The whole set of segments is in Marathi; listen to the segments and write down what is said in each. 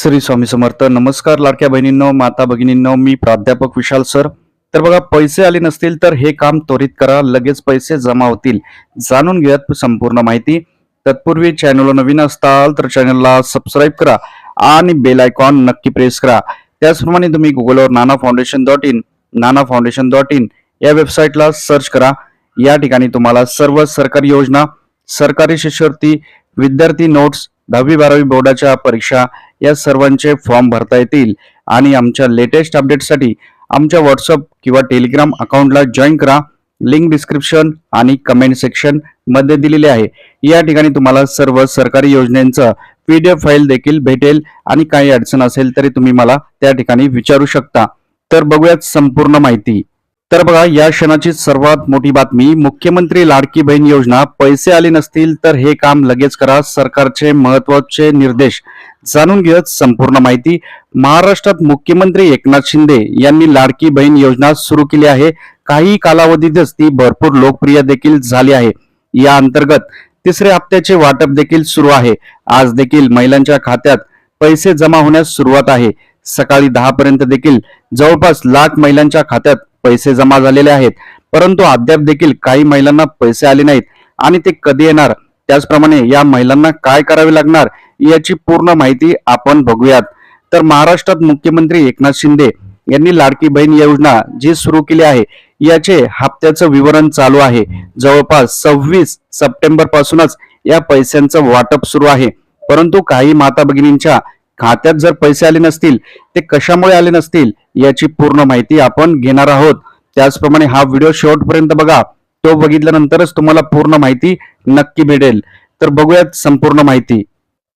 श्री स्वामी समर्थ. नमस्कार लाडक्या बहिणींनो माता भगिनींनो मी प्राध्यापक विशाल सर. तर बघा पैसे आले नसतील तर हे काम त्वरित करा लगेच पैसे जमा होतील. जाणून घेऊयात संपूर्ण माहिती. तत्पूर्वी चॅनलला नवीन असताल तर चॅनलला सबस्क्राईब करा आणि बेल आयकॉन नक्की प्रेस करा. त्याचप्रमाणे तुम्ही गुगलवर Nana foundation dot in Nana foundation dot in या वेबसाईटला सर्च करा. या ठिकाणी तुम्हाला सर्व सरकारी योजना सरकारी शिष्यवृत्ती विद्यार्थी नोट्स दहावी बारावी बोर्डाच्या परीक्षा या सर्वांचे फॉर्म भरता येतील आणि आमच्या लेटेस्ट अपडेटसाठी आमच्या व्हॉट्सअप किंवा टेलिग्राम अकाउंटला जॉईन करा. लिंक डिस्क्रिप्शन आणि कमेंट सेक्शनमध्ये दिलेले आहे. या ठिकाणी तुम्हाला सर्व सरकारी योजनेचा पी डी एफ फाईल देखील भेटेल आणि काही अडचण असेल तरी तुम्ही मला त्या ठिकाणी विचारू शकता. तर बघूयात संपूर्ण माहिती. तर बघा या क्षणाची सर्वात मोठी बातमी मुख्यमंत्री लाडकी बहीण योजना पैसे आले नसतील तर हे काम लगेच करा सरकारचे महत्त्वाचे निर्देश. जाणून घेत संपूर्ण माहिती. महाराष्ट्रात मुख्यमंत्री एकनाथ शिंदे यांनी लाडकी बहीण योजना सुरू केली आहे. काही कालावधीतच ती भरपूर लोकप्रिय देखील झाली आहे. या अंतर्गत तिसऱ्या हप्त्याचे वाटप देखील सुरू आहे. आज देखील महिलांच्या खात्यात पैसे जमा होण्यास सुरुवात आहे. सकाळी दहा पर्यंत देखील जवळपास लाख महिलांच्या खात्यात पैसे जमा झालेले आहेत. परंतु अद्याप देखील काही महिलांना पैसे आले नाहीत. आणि ते कधी येणार? त्याचप्रमाणे या महिलांना काय करावे लागणार? याची पूर्ण माहिती आपण बघूयात. तर महाराष्ट्रात मुख्यमंत्री एकनाथ शिंदे यांनी लाडकी बहीण योजना जी सुरू केली आहे याचे हप्त्याचं विवरण चालू आहे. जवळपास सव्वीस सप्टेंबर पासूनच या पैशांचं वाटप सुरू आहे. परंतु काही माता भगिनींच्या खात्यात जर पैसे आले नसतील ते कशामुळे आले नसतील? याची पूर्ण माहिती आपण घेणार आहोत. त्याचप्रमाणे हा व्हिडिओ शेवटपर्यंत बघा. तो बघितल्यानंतरच तुम्हाला पूर्ण माहिती नक्की मिळेल तर बघूयात संपूर्ण माहिती.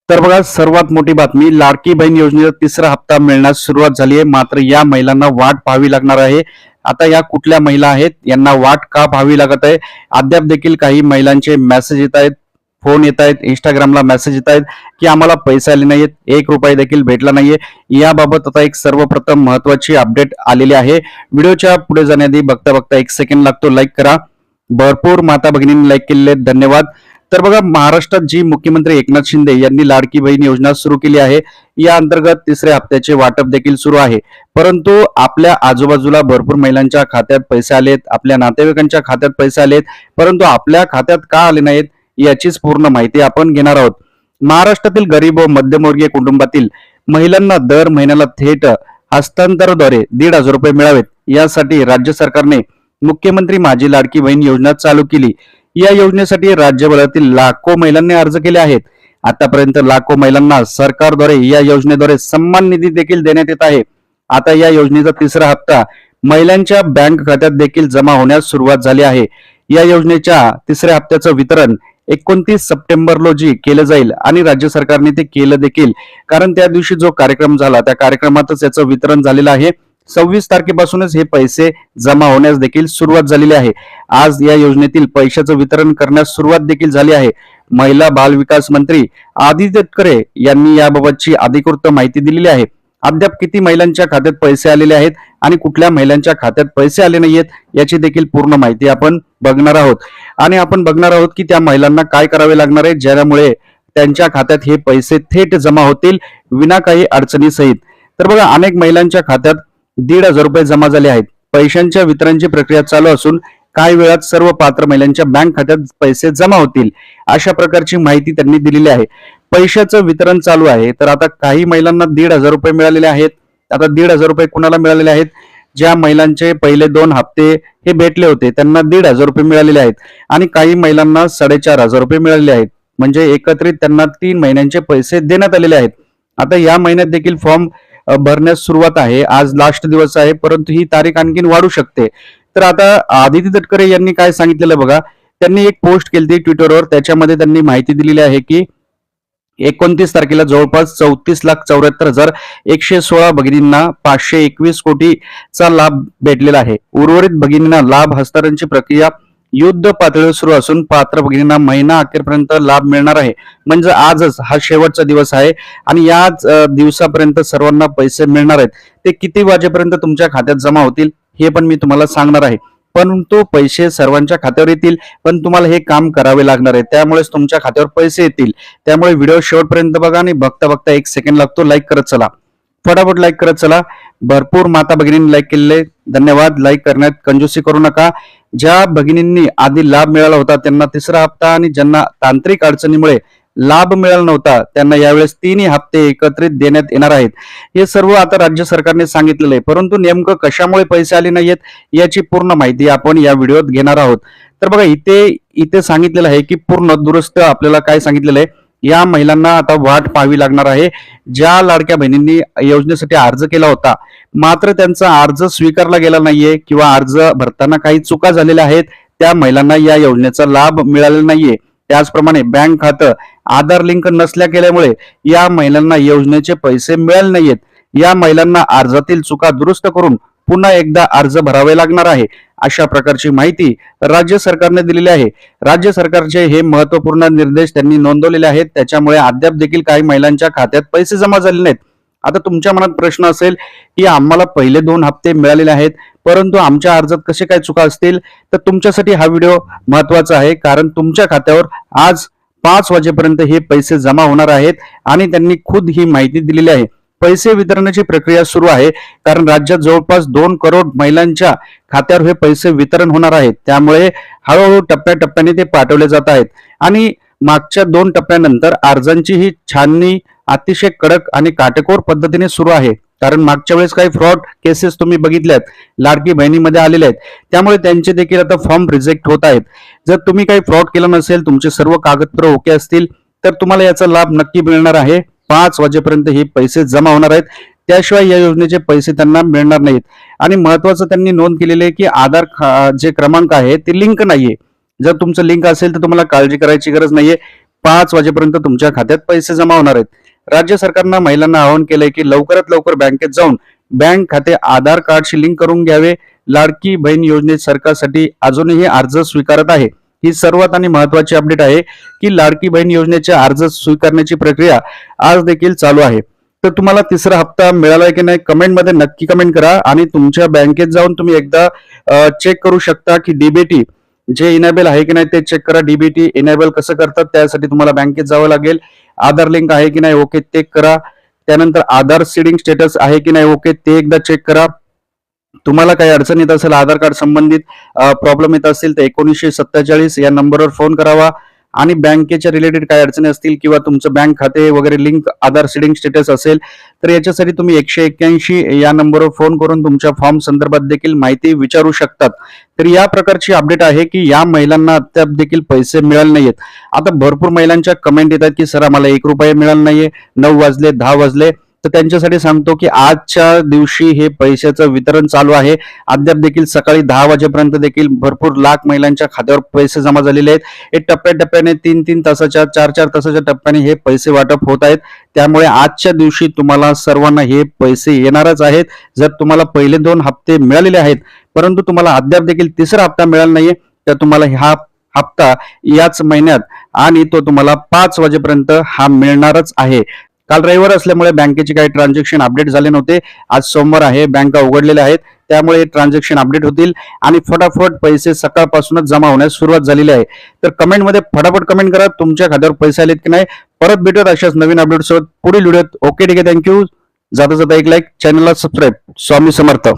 तर बघा सर्वात मोठी बातमी लाडकी बहीण योजनेचा तिसरा हप्ता मिळण्यास सुरुवात झाली आहे. मात्र या महिलांना वाट पाहावी लागणार आहे. आता या कुठल्या महिला आहेत? यांना वाट का पाहावी लागत आहे? अद्याप देखील काही महिलांचे मेसेज येत आहेत. फोन येत आहेत इंस्टाग्रामला मेसेज येत आहेत की आम्हाला पैसे आले नाहीत एक रुपये देखील भेटला नाहीये. याबाबत आता एक सर्वप्रथम महत्वाची अपडेट आलेली आहे. व्हिडिओच्या पुढे जाण्याआधी बघता बघता एक सेकंड लागतो. लाईक करा. भरपूर माता भगिनींनी लाईक केलेले आहेत. धन्यवाद. तर बघा महाराष्ट्रात जी मुख्यमंत्री एकनाथ शिंदे यांनी लाडकी बहीण योजना सुरू केली आहे या अंतर्गत तिसऱ्या हप्त्याचे वाटप देखील सुरू आहे. परंतु आपल्या आजूबाजूला भरपूर महिलांच्या खात्यात पैसे आलेत आपल्या नातेवाईकांच्या खात्यात पैसे आलेत परंतु आपल्या खात्यात का आले नाहीत? याचीच पूर्ण माहिती आपण घेणार आहोत. महाराष्ट्रातील गरीब व मध्यमवर्गीय कुटुंबातील महिलांना दर महिन्याला थेट हस्तांतराद्वारे दीड हजार रुपये मिळावेत. यासाठी राज्य सरकारने मुख्यमंत्री माझी लाडकी बहीण योजना चालू केली. या योजनेसाठी राज्यभरातील लाखो महिलांनी अर्ज केले आहेत. आतापर्यंत लाखो महिलांना सरकारद्वारे या योजनेद्वारे सन्मान निधी देखील देण्यात येत आहे. आता या योजनेचा तिसरा हप्ता महिलांच्या बँक खात्यात देखील जमा होण्यास सुरुवात झाली आहे. या योजनेच्या तिसऱ्या हप्त्याचं वितरण एकोणतीस सप्टेंबर रोजी केलं जाईल आणि राज्य सरकारने ते केलं देखील. कारण त्या दिवशी जो कार्यक्रम झाला त्या कार्यक्रमातच याचं वितरण झालेलं आहे. सव्वीस तारखेपासूनच हे पैसे जमा होण्यास देखील सुरुवात झालेली आहे. आज या योजनेतील पैशाचं वितरण करण्यास सुरुवात देखील झाली आहे. महिला बाल विकास मंत्री आदित्य तटकरे यांनी याबाबतची अधिकृत माहिती दिलेली आहे. अद्याप किती महिलांच्या खात्यात पैसे आलेले आहेत आणि कुठल्या महिलांच्या खात्यात पैसे आले नाहीयेत याची देखील पूर्ण माहिती आपण बघणार आहोत. आणि आपण बघणार आहोत की त्या महिलांना काय करावे लागणार आहे ज्यामुळे त्यांच्या खात्यात हे पैसे थेट जमा होतील विना काही अडचणीसहित तर बघा अनेक महिलांच्या खात्यात दीड हजार रुपये जमा झाले आहेत. पैशांच्या वितरणची प्रक्रिया चालू असून काही वेळात सर्व पात्र महिलांच्या बँक खात्यात पैसे जमा होतील अशा प्रकारची माहिती त्यांनी दिलेली आहे. पैशाचं वितरण चालू आहे तर आता काही महिलांना दीड हजार रुपये मिळालेले आहेत. आता दीड हजार रुपये कुणाला मिळालेले आहेत? ज्या महिलांचे पहिले दोन हप्ते हे भेटले होते त्यांना दीड हजार रुपये मिळालेले आहेत. आणि काही महिलांना साडेचार हजार रुपये मिळालेले आहेत. म्हणजे एकत्रित त्यांना तीन महिन्यांचे पैसे देण्यात आलेले आहेत. आता या महिन्यात देखील फॉर्म भरण्यास सुरुवात आहे. आज लास्ट दिवस आहे परंतु ही तारीख आणखीन वाढू शकते. तर आता आदित्य तटकरे यांनी काय सांगितलेलं बघा? त्यांनी एक पोस्ट केली ट्विटरवर त्याच्यामध्ये त्यांनी माहिती दिलेली आहे की एकोणतीस तारखेला जवळपास चौतीस लाख चौऱ्याहत्तर हजार एकशे सोळा भगिनींना पाचशे एकवीस कोटीचा लाभ भेटलेला आहे. उर्वरित भगिनींना लाभ हस्तांतरणची प्रक्रिया युद्ध पातळीवर सुरू असून पात्र भगिनींना महिना अखेरपर्यंत लाभ मिळणार आहे. म्हणजे आजच हा शेवटचा दिवस आहे आणि याच दिवसापर्यंत सर्वांना पैसे मिळणार आहेत. ते किती वाजेपर्यंत तुमच्या खात्यात जमा होतील हे पण मी तुम्हाला सांगणार आहे. परंतु पैसे सर्वांच्या खात्यावर येतील पण तुम्हाला हे काम करावे लागणार आहे. त्यामुळेच तुमच्या खात्यावर पैसे येतील. त्यामुळे व्हिडिओ शेवटपर्यंत बघा आणि बघता बघता एक सेकंड लागतो लाईक करत चला. फटाफट लाईक करत चला. भरपूर माता भगिनींनी लाईक केलेले. धन्यवाद. लाईक करण्यात कंजूसी करू नका. ज्या भगिनींनी आधी लाभ मिळाला होता त्यांना तिसरा हप्ता आणि ज्यांना तांत्रिक अडचणीमुळे लाभ मिळाला नव्हता. त्यांना यावेळेस तिन्ही हप्ते एकत्रित देण्यात येणार आहेत. हे सर्व आता राज्य सरकारने सांगितलेलं आहे. परंतु नेमकं कशामुळे पैसे आले नाहीयेत याची पूर्ण माहिती आपण या व्हिडिओत घेणार आहोत. तर बघा इथे इथे सांगितलेलं आहे की पूर्ण दुरुस्त आपल्याला काय सांगितलेलं आहे? या महिलांना आता वाट पाहावी लागणार आहे. ज्या लाडक्या बहिणींनी योजनेसाठी अर्ज केला होता मात्र त्यांचा अर्ज स्वीकारला गेला नाहीये किंवा अर्ज भरताना काही चुका झालेल्या आहेत त्या महिलांना या योजनेचा लाभ मिळालेला नाहीये. त्याचप्रमाणे बँक खातं आधार लिंक नसल्या केल्यामुळे या महिलांना योजनेचे पैसे मिळाले नाहीयेत. या महिलांना अर्जातील चुका दुरुस्त करून पुन्हा एकदा अर्ज भरावे लागणार आहे अशा प्रकारची माहिती राज्य सरकारने दिलेली आहे. राज्य सरकारचे हे महत्त्वपूर्ण निर्देश त्यांनी नोंदवलेले आहेत. त्याच्यामुळे अद्याप देखील काही महिलांच्या खात्यात पैसे जमा झाले नाहीत. आता तुमच्या मनात प्रश्न असेल की आम्हाला पहिले दोन हप्ते मिळालेले आहेत परंतु आमच्या अर्जात कसे काय चुका असतील? तर तुमच्यासाठी हा व्हिडिओ महत्त्वाचा आहे कारण तुमच्या खात्यावर आज पाच वाजेपर्यंत हे पैसे जमा होणार आहेत आणि त्यांनी खुद ही माहिती दिलेली आहे. पैसे वितरणाची प्रक्रिया सुरू आहे कारण राज्यात जवळपास दोन करोड महिलांच्या खात्यावर हे पैसे वितरण होणार आहेत. त्यामुळे हळूहळू टप्प्याटप्प्याने ते पाठवले जात आहेत. आणि मागच्या दोन टप्प्यानंतर अर्जांची ही छाननी अतिशय कडक आणि काटेकोर पद्धतीने सुरू आहे. कारण मागच्या वेळेस काही फ्रॉड केसेस तुम्ही बघितल्यात लाडकी बहिणीमध्ये आलेले आहेत. त्यामुळे त्यांचे देखील आता फॉर्म रिजेक्ट होत आहेत. जर तुम्ही काही फ्रॉड केला नसेल तुमचे सर्व कागदपत्र ओके असतील तर तुम्हाला याचा लाभ नक्की मिळणार आहे. पाच वाजेपर्यंत हे पैसे जमा होणार आहेत. त्याशिवाय या योजनेचे पैसे त्यांना मिळणार नाहीत. आणि महत्वाचं त्यांनी नोंद केलेली आहे की आधार खा- जे क्रमांक आहे ते लिंक नाहीये. जर तुमचं लिंक असेल तर तुम्हाला काळजी करायची गरज नाहीये. पाच वाजेपर्यंत तुमच्या खात्यात पैसे जमा होणार आहेत. राज्य सरकारनं महिलांना आवाहन केलंय की लवकरात लवकर बँकेत जाऊन बँक खाते आधार कार्डशी लिंक करून घ्यावे. लाडकी बहीण योजनेत सरकारसाठी अजूनही अर्ज स्वीकारत आहे. ही सर्वात आणि महत्वाची अपडेट आहे की लाडकी बहीण योजनेचे अर्ज स्वीकारण्याची प्रक्रिया आज देखील चालू आहे. तर तुम्हाला तिसरा हप्ता मिळालाय की नाही कमेंटमध्ये नक्की कमेंट करा आणि तुमच्या बँकेत जाऊन तुम्ही एकदा चेक करू शकता की डीबीटी जे इनेबल आहे की नाही ते चेक करा. डीबीटी इनेबल कसं करतात त्यासाठी तुम्हाला बँकेत जावं लागेल. आधार लिंक आहे की नाही ओके ते करा. त्यानंतर आधार सीडिंग स्टेटस आहे की नाही ओके ते एकदा चेक करा. तुम्हाला काही अडचण येत असेल आधार कार्ड संबंधित प्रॉब्लेम येत असेल तर एकोणीसशे सत्तेचाळीस या नंबरवर फोन करावा. आणि बँकेच्या रिलेटेड काही अडचणी असतील किंवा तुमचं बँक खाते वगैरे लिंक आधार सिडिंग स्टेटस असेल तर याच्यासाठी तुम्ही एकशे एक्क्याऐंशी या नंबरवर फोन करून तुमच्या फॉर्म संदर्भात देखील माहिती विचारू शकतात. तर या प्रकारची अपडेट आहे की या महिलांना अद्याप देखील पैसे मिळाले नाहीयेत. आता भरपूर महिलांच्या कमेंट येतात की सर आम्हाला एक रुपये मिळाला नाहीये. नऊ वाजले दहा वाजले. तर त्यांच्यासाठी सांगतो की आजच्या दिवशी हे पैशाचं वितरण चालू आहे. अद्याप देखील सकाळी दहा वाजेपर्यंत देखील भरपूर लाख महिलांच्या खात्यावर पैसे जमा झालेले आहेत. हे टप्प्याटप्प्याने तीन तीन तासाच्या चार चार तासाच्या टप्प्याने हे पैसे वाटप होत आहेत. त्यामुळे आजच्या दिवशी तुम्हाला सर्वांना हे पैसे येणारच आहेत. जर तुम्हाला पहिले दोन हप्ते मिळालेले आहेत परंतु तुम्हाला अद्याप देखील तिसरा हप्ता मिळाला नाहीये तर तुम्हाला हा हप्ता याच महिन्यात आणि तो तुम्हाला पाच वाजेपर्यंत हा मिळणारच आहे. काल रविवार असल्यामुळे बँकेचे काही ट्रान्झॅक्शन अपडेट झाले नव्हते. आज सोमवार आहे बँका उघडलेल्या आहेत. त्यामुळे ट्रान्झॅक्शन अपडेट होतील आणि फटाफट पैसे सकाळपासूनच जमा होण्यास सुरुवात झालेली आहे. तर कमेंटमध्ये फटाफट कमेंट करा तुमच्या खात्यावर पैसे आलेत की नाही. परत भेटत अशाच नवीन अपडेट सोबत. पुढील व्हिडिओत ओके ठीक आहे थँक्यू जाता जाता एक लाईक चॅनलला सबस्क्राईब स्वामी समर्थ.